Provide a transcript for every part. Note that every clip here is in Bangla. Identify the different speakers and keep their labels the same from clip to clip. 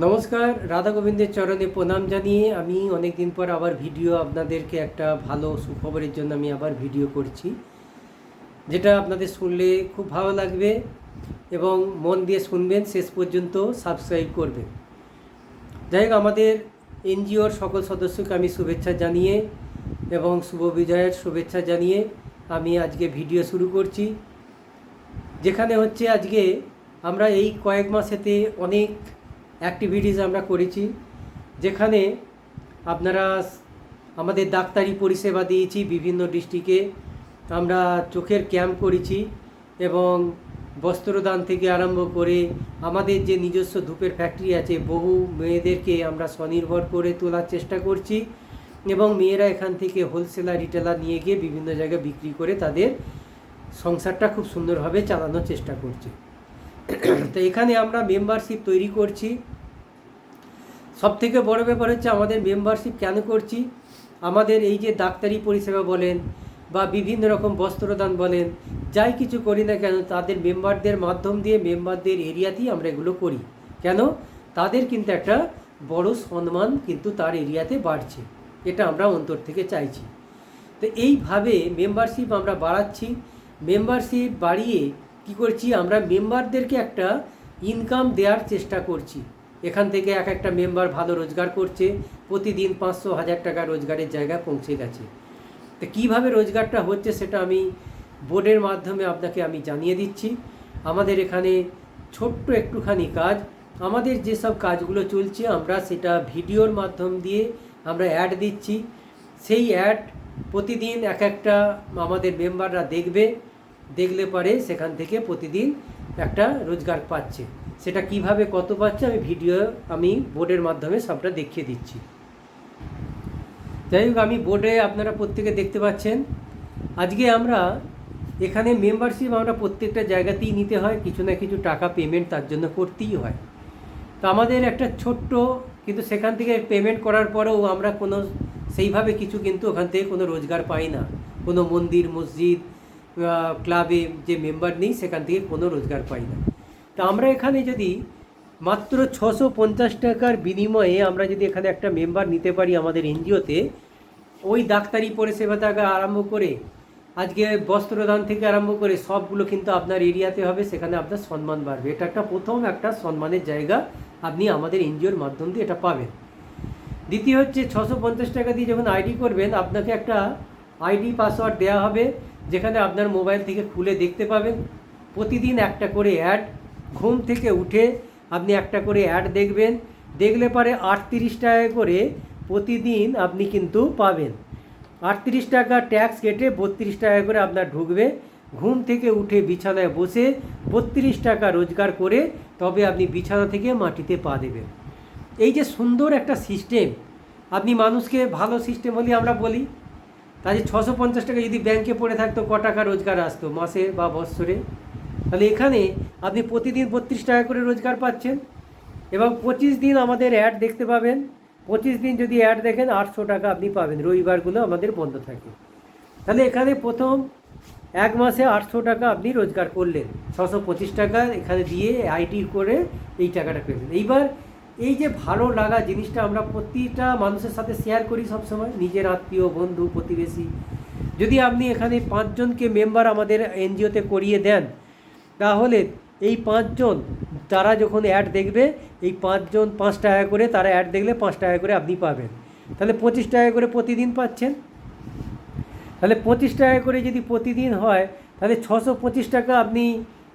Speaker 1: নমস্কার, রাধা গোবিন্দের চরণে প্রণাম জানিয়ে আমি অনেক দিন পর আবার ভিডিও আপনাদেরকে একটা ভালো সুখবরের জন্য আমি আবার ভিডিও করছি, যেটা আপনাদের শুনলে খুব ভালো লাগবে এবং মন দিয়ে শুনবেন, শেষ পর্যন্ত সাবস্ক্রাইব করবেন। যাই হোক, আমাদের এনজিওর সকল সদস্যকে আমি শুভেচ্ছা জানিয়ে এবং শুভ বিজয়ের শুভেচ্ছা জানিয়ে আমি আজকে ভিডিও শুরু করছি, যেখানে হচ্ছে আজকে আমরা এই কয়েক মাসেতে অনেক অ্যাক্টিভিটিস আমরা করেছি, যেখানে আপনারা আমাদের ডাক্তারি পরিষেবা দিয়েছি বিভিন্ন ডিস্ট্রিক্টে। আমরা চোখের ক্যাম্প করেছি এবং বস্ত্রদান থেকে আরম্ভ করে আমাদের যে নিজস্ব ধূপের ফ্যাক্টরি আছে, বহু মেয়েদেরকে আমরা স্বনির্ভর করে তোলার চেষ্টা করছি এবং মেয়েরা এখান থেকে হোলসেলার রিটেলার নিয়ে গিয়ে বিভিন্ন জায়গায় বিক্রি করে তাদের সংসারটা খুব সুন্দরভাবে চালানোর চেষ্টা করছে। তো এখানে আমরা মেম্বারশিপ তৈরি করছি। সব থেকে বড় ব্যাপার হচ্ছে আমাদের মেম্বারশিপ কেন করছি? আমাদের এই যে ডাক্তারি পরিষেবা বলেন বা বিভিন্ন রকম বস্ত্রদান বলেন, যাই কিছু করি না কেন, তাদের মেম্বারদের মাধ্যম দিয়ে মেম্বারদের এরিয়াতেই আমরা এগুলো করি। কেন? তাদের কিন্তু একটা বড় সম্মান কিন্তু তার এরিয়াতে বাড়ছে। এটা আমরা অন্তর থেকে চাইছি। তো এইভাবে মেম্বারশিপ আমরা বাড়াচ্ছি। মেম্বারশিপ বাড়িয়ে কি করছি? আমরা মেম্বারদেরকে একটা ইনকাম দেওয়ার চেষ্টা করছি। এখান থেকে এক একটা মেম্বার ভালো রোজগার করছে, প্রতিদিন পাঁচশো, হাজার টাকা রোজগারের জায়গায় পৌঁছে গেছে। তো কীভাবে রোজগারটা হচ্ছে সেটা আমি বোর্ডের মাধ্যমে আপনাকে আমি জানিয়ে দিচ্ছি। আমাদের এখানে ছোট্ট একটুখানি কাজ। আমাদের যেসব কাজগুলো চলছে, আমরা সেটা ভিডিওর মাধ্যম দিয়ে আমরা অ্যাড দিচ্ছি। সেই অ্যাড প্রতিদিন এক একটা আমাদের মেম্বাররা দেখবে। দেখলে পরে সেখান থেকে প্রতিদিন একটা রোজগার পাচ্ছে। সেটা কীভাবে কত পাচ্ছে আমি ভিডিও, আমি বোর্ডের মাধ্যমে সবটা দেখিয়ে দিচ্ছি। যাই হোক, আমি বোর্ডে আপনারা প্রত্যেকে দেখতে পাচ্ছেন। আজকে আমরা এখানে মেম্বারশিপ আমরা প্রত্যেকটা জায়গাতেই নিতে হয়, কিছু না কিছু টাকা পেমেন্ট তার জন্য করতেই হয়। তো আমাদের একটা ছোট্ট, কিন্তু সেখান থেকে পেমেন্ট করার পরেও আমরা কোনো, সেইভাবে কিছু কিন্তু ওখান থেকে কোনো রোজগার পাই না। কোনো মন্দির, মসজিদ ক্লাবে যে মেম্বার নেই, সেখান থেকে কোনো রোজগার পাই না। তা আমরা এখানে যদি মাত্র ছশো পঞ্চাশ টাকার বিনিময়ে আমরা যদি এখানে একটা মেম্বার নিতে পারি আমাদের এনজিওতে, ওই ডাক্তারি পরিষেবা থেকে আরম্ভ করে, আজকে বস্ত্রদান থেকে আরম্ভ করে সবগুলো কিন্তু আপনার এরিয়াতে হবে, সেখানে আপনার সম্মান বাড়বে। এটা একটা প্রথম একটা সম্মানের জায়গা আপনি আমাদের এনজিওর মাধ্যম দিয়ে এটা পাবেন। দ্বিতীয় হচ্ছে, ছশো পঞ্চাশ টাকা দিয়ে যখন আইডি করবেন, আপনাকে একটা আইডি পাসওয়ার্ড দেওয়া হবে, যেখানে আপনার মোবাইল থেকে খুলে দেখতে পাবেন। প্রতিদিন একটা করে অ্যাড, ঘুম থেকে উঠে আপনি একটা করে অ্যাড দেখবেন। দেখলে পরে আটত্রিশ টাকা করে প্রতিদিন আপনি কিন্তু পাবেন। আটত্রিশ টাকা ট্যাক্স কেটে বত্রিশ টাকা করে আপনার ঢুকবে। ঘুম থেকে উঠে বিছানায় বসে বত্রিশ টাকা রোজগার করে তবে আপনি বিছানা থেকে মাটিতে পা দেবেন। এই যে সুন্দর একটা সিস্টেম, আপনি মানুষকে ভালো সিস্টেম বলি আমরা বলি তাহলে ছশো পঞ্চাশ টাকা যদি ব্যাংকে পড়ে থাকতো, ক টাকা রোজগার আসতো মাসে বা বৎসরে তাহলে এখানে আপনি প্রতিদিন বত্রিশ টাকা করে রোজগার পাচ্ছেন এবং পঁচিশ দিন আমাদের অ্যাড দেখতে পাবেন। পঁচিশ দিন যদি অ্যাড দেখেন, আটশো টাকা আপনি পাবেন। রবিবারগুলো আমাদের বন্ধ থাকে। তাহলে এখানে প্রথম এক মাসে আটশো টাকা আপনি রোজগার করলেন। ছশো পঁচিশ টাকা এখানে দিয়ে আইটি করে এই টাকাটা পেলেন। এইবার এই যে ভালো লাগা জিনিসটা আমরা প্রতিটা মানুষের সাথে শেয়ার করি সবসময়, নিজের আত্মীয়, বন্ধু, প্রতিবেশী। যদি আপনি এখানে পাঁচজনকে মেম্বার আমাদের এনজিওতে করিয়ে দেন, তাহলে এই পাঁচজন তারা যখন অ্যাড দেখবে, এই পাঁচজন পাঁচ টাকা করে, তারা অ্যাড দেখলে পাঁচ টাকা করে আপনি পাবেন। তাহলে পঁচিশ টাকা করে প্রতিদিন পাচ্ছেন। তাহলে পঁচিশ টাকা করে যদি প্রতিদিন হয়, তাহলে ছশো পঁচিশ টাকা আপনি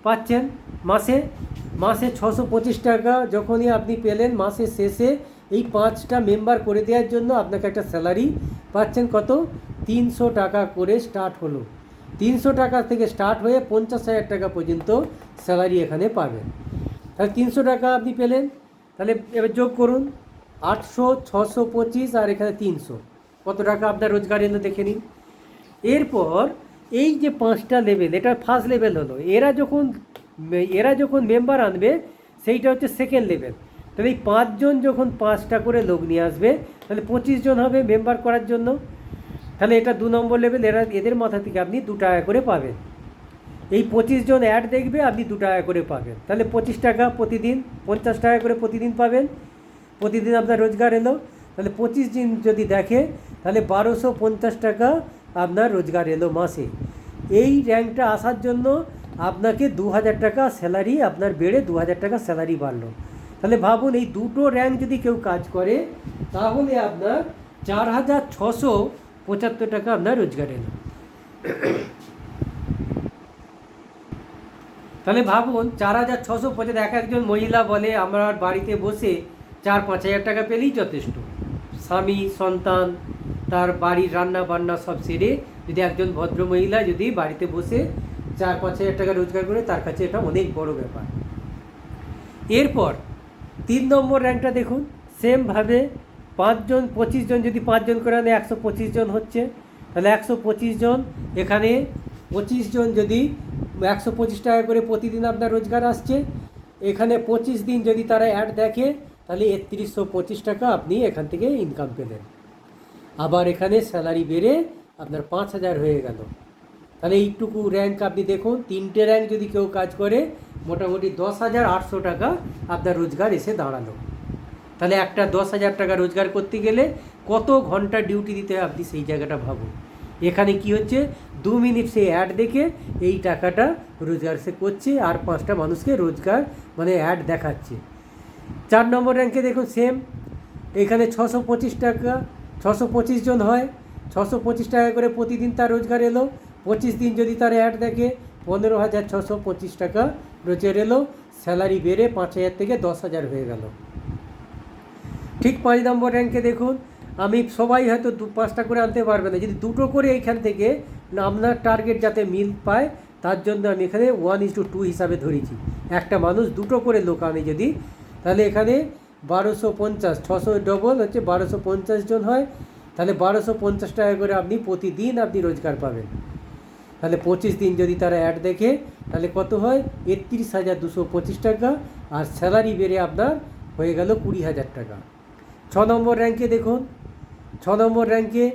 Speaker 1: পাচ্ছেন মাসে। মাসে ছশো পঁচিশ টাকা যখনই আপনি পেলেন মাসের শেষে এই পাঁচটা মেম্বার করে দেওয়ার জন্য আপনাকে একটা স্যালারি পাচ্ছেন কত? তিনশো টাকা করে স্টার্ট হলো। তিনশো টাকা থেকে স্টার্ট হয়ে পঞ্চাশ হাজার টাকা পর্যন্ত স্যালারি এখানে পাবেন। তাহলে তিনশো টাকা আপনি পেলেন, তাহলে এবার যোগ করুন, আটশো, ছশো পঁচিশ আর এখানে তিনশো। কত টাকা আপনার রোজগার এলো দেখে নিন। এরপর এই যে পাঁচটা লেভেল এটা ফার্স্ট লেভেল হলো। এরা যখন এরা যখন মেম্বার আনবে, সেইটা হচ্ছে সেকেন্ড লেভেল তাহলে এই পাঁচজন যখন পাঁচটা করে লোক নিয়ে আসবে, তাহলে পঁচিশ জন হবে মেম্বার করার জন্য। তাহলে এটা দু নম্বর লেভেল এরা এদের মাথা থেকে আপনি দু টাকা করে পাবেন। এই পঁচিশ জন অ্যাড দেখবে, আপনি দু টাকা করে পাবেন। তাহলে পঁচিশ টাকা প্রতিদিন, পঞ্চাশ টাকা করে প্রতিদিন পাবেন। প্রতিদিন আপনার রোজগার এলো। তাহলে পঁচিশ দিন যদি দেখে, তাহলে বারোশো পঞ্চাশ টাকা আপনার রোজগার এলো মাসে। এই র্যাঙ্কটা আসার জন্য আপনাকে দু হাজার টাকা স্যালারি আপনার বেড়ে দু হাজার টাকা স্যালারি বাড়লো। তাহলে ভাবুন, এই দুটো র্যাঙ্ক যদি কেউ কাজ করে, তাহলে আপনার চার হাজার ছশো পঁচাত্তর টাকা আপনার রোজগার এলো। তাহলে ভাবুন, চার হাজার ছশো পঁচাত্তর, এক একজন মহিলা বলে, আমার বাড়িতে বসে চার পাঁচ হাজার টাকা পেলেই যথেষ্ট। স্বামী, সন্তান, তার বাড়ির রান্না বান্না সব সেরে যদি একজন ভদ্র মহিলা যদি বাড়িতে বসে চার পাঁচ হাজার টাকা রোজগার করে তার কাছে এটা অনেক বড় ব্যাপার। এরপর তিন নম্বর র্যাঙ্কটা দেখুন সেমভাবে পাঁচজন পঁচিশ জন যদি পাঁচজন করে আনে, একশো পঁচিশ জন হচ্ছে, তাহলে একশো পঁচিশ জন এখানে পঁচিশ জন যদি একশো পঁচিশ টাকা করে প্রতিদিন আপনার রোজগার আসছে, এখানে পঁচিশ দিন যদি তারা অ্যাড দেখে, তাহলে একত্রিশশো পঁচিশ টাকা আপনি এখান থেকে ইনকাম পেলেন। আবার এখানে স্যালারি বেড়ে আপনার পাঁচ হাজার হয়ে গেল। তাহলে এইটুকু র্যাঙ্ক আপনি দেখুন। তিনটে র্যাঙ্ক যদি কেউ কাজ করে, মোটামুটি দশ হাজার আটশো টাকা আপনার রোজগার এসে দাঁড়াল। তাহলে একটা দশ হাজার টাকা রোজগার করতে গেলে কত ঘণ্টা ডিউটি দিতে হয় আপনি সেই জায়গাটা ভাবুন। এখানে কি হচ্ছে? দু মিনিট সে অ্যাড দেখে এই টাকাটা রোজগার সে করছে আর পাঁচটা মানুষকে রোজগার মানে অ্যাড দেখাচ্ছে। চার নম্বর র্যাঙ্কে দেখুন সেম এখানে ছশো পঁচিশ টাকা, ছশো পঁচিশ জন হয়। ছশো পঁচিশ টাকা করে প্রতিদিন তার রোজগার এলো। পঁচিশ দিন যদি তার অ্যাড দেখে, পনেরো হাজার ছশো পঁচিশ টাকা রোজগার এলো স্যালারি বেড়ে পাঁচ হাজার থেকে দশ হাজার হয়ে গেল। ঠিক পাঁচ নম্বর র্যাঙ্কে দেখুন, আমি সবাই হয়তো দু, পাঁচটা করে আনতে পারবে না। যদি দুটো করে এইখান থেকে আপনার টার্গেট যাতে মিল পায়, তার জন্য আমি এখানে ওয়ান ইস টু টু হিসাবে ধরেছি। একটা মানুষ দুটো করে লোক আনে যদি, তাহলে এখানে বারোশো পঞ্চাশ, ছশো ডবল হচ্ছে বারোশো পঞ্চাশ জন হয়। তাহলে বারোশো পঞ্চাশ টাকা করে আপনি প্রতিদিন আপনি রোজগার পাবেন। তাহলে পঁচিশ দিন যদি তারা অ্যাড দেখে, তাহলে কত হয়? একত্রিশ হাজার দুশো পঁচিশ টাকা। আর স্যালারি বেড়ে আপনার হয়ে গেল কুড়ি হাজার টাকা। ছ নম্বর র্যাঙ্কে দেখুন। ছ নম্বর র্যাঙ্কে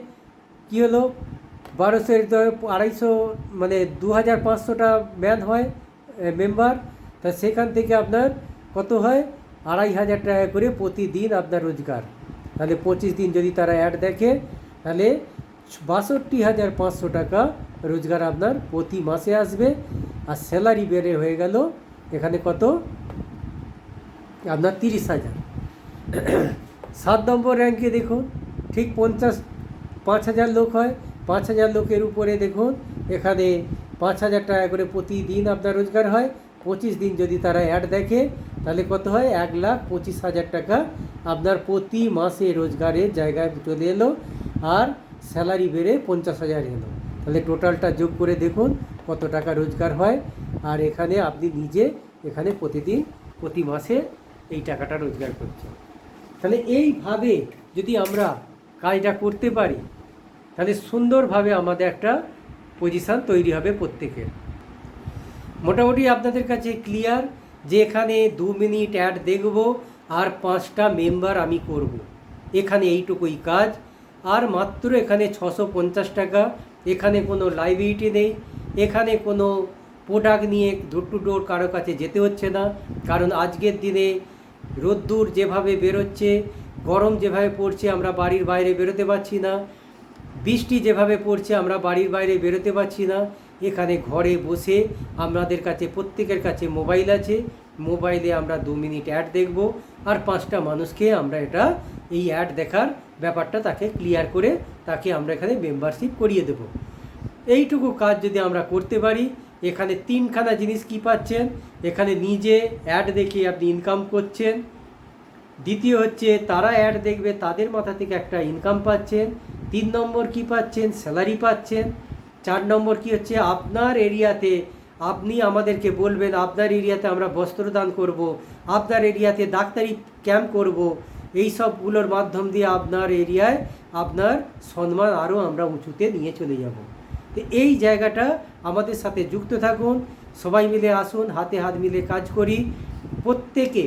Speaker 1: কী হলো? বারোশো আড়াইশো মানে দু হাজার পাঁচশোটা ম্যান হয় মেম্বার তা সেখান থেকে আপনার কত হয়? আড়াই হাজার টাকা করে প্রতিদিন আপনার রোজগার। তাহলে পঁচিশ দিন যদি তারা অ্যাড দেখে, তাহলে বাষট্টি হাজার পাঁচশো টাকা রোজগার আপনার প্রতি মাসে আসবে আর স্যালারি বেড়ে হয়ে গেল এখানে কত? আপনার তিরিশ হাজার। সাত নম্বর র্যাঙ্কে দেখুন, ঠিক পঞ্চাশ, পাঁচ হাজার লোক হয়। পাঁচ হাজার লোকের উপরে দেখুন, এখানে পাঁচ হাজার টাকা করে প্রতিদিন আপনার রোজগার হয়। পঁচিশ দিন যদি তারা অ্যাড দেখে, তাহলে কত হয়? এক লাখ পঁচিশ হাজার টাকা আপনার প্রতি মাসে রোজগারের জায়গায় চলে এলো আর স্যালারি বেড়ে পঞ্চাশ হাজার এলো। তাহলে টোটালটা যোগ করে দেখুন কত টাকা রোজগার হয়। আর এখানে আপনি নিজে এখানে প্রতিদিন, প্রতি মাসে এই টাকাটা রোজগার করছেন। তাহলে এইভাবে যদি আমরা কাজটা করতে পারি, তাহলে সুন্দরভাবে আমাদের একটা পজিশান তৈরি হবে প্রত্যেকের। মোটামুটি আপনাদের কাছে ক্লিয়ার যে এখানে দু মিনিট অ্যাড দেখব আর পাঁচটা মেম্বার আমি করব। এখানে এইটুকুই কাজ। আর মাত্র এখানে ছশো পঞ্চাশ টাকা এখানে কোনো লাইবিলিটি নেই। এখানে কোনো প্রোডাক্ট নিয়ে ডোর টু ডোর কারও কাছে যেতে হচ্ছে না। কারণ আজকের দিনে রোদ্দুর যেভাবে বেরোচ্ছে, গরম যেভাবে পড়ছে, আমরা বাড়ির বাইরে বেরোতে পারছি না। বৃষ্টি যেভাবে পড়ছে, আমরা বাড়ির বাইরে বেরোতে পারছি না। এখানে ঘরে বসে আমাদের কাছে, প্রত্যেকের কাছে মোবাইল আছে। মোবাইলে আমরা দু মিনিট অ্যাড দেখব আর পাঁচটা মানুষকে আমরা এটা, এই অ্যাড দেখার ব্যাপারটা তাকে ক্লিয়ার করে তাকে আমরা এখানে মেম্বারশিপ করিয়ে দেব। এইটুকু কাজ যদি আমরা করতে পারি, এখানে তিনখানা জিনিস কি পাচ্ছেন? এখানে নিজে অ্যাড দেখে আপনি ইনকাম করছেন। দ্বিতীয় হচ্ছে, তারা অ্যাড দেখবে, তাদের মাথা থেকে একটা ইনকাম পাচ্ছেন। তিন নম্বর কি পাচ্ছেন? স্যালারি পাচ্ছেন। চার নম্বর কি হচ্ছে? আপনার এরিয়াতে আপনি আমাদেরকে বলবেন, আপনার এরিয়াতে আমরা বস্ত্রদান করব, আপনার এরিয়াতে ডাক্তারি ক্যাম্প করব। এই সবগুলোর মাধ্যম দিয়ে আপনার এরিয়ায় আপনার সম্মান আরও আমরা উঁচুতে নিয়ে চলে যাব। তো এই জায়গাটা আমাদের সাথে যুক্ত থাকুন, সবাই মিলে আসুন, হাতে হাত মিলে কাজ করি। প্রত্যেকে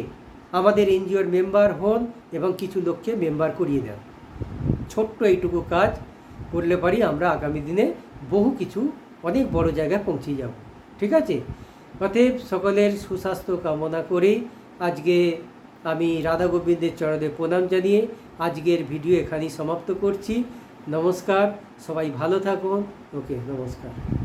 Speaker 1: আমাদের এনজিওর মেম্বার হন এবং কিছু লোককে মেম্বার করিয়ে দেন। ছোট্ট এইটুকু কাজ করলে পারি আমরা আগামী দিনে বহু কিছু, অনেক বড় জায়গায় পৌঁছে যাব। ঠিক আছে? অতএব সকলের সুস্বাস্থ্য কামনা করে। আজকে আমি রাধা গোবিন্দের চরণে প্রণাম জানিয়ে আজকের ভিডিও এখানেই সমাপ্ত করছি। নমস্কার, সবাই ভালো থাকুন। ওকে, নমস্কার।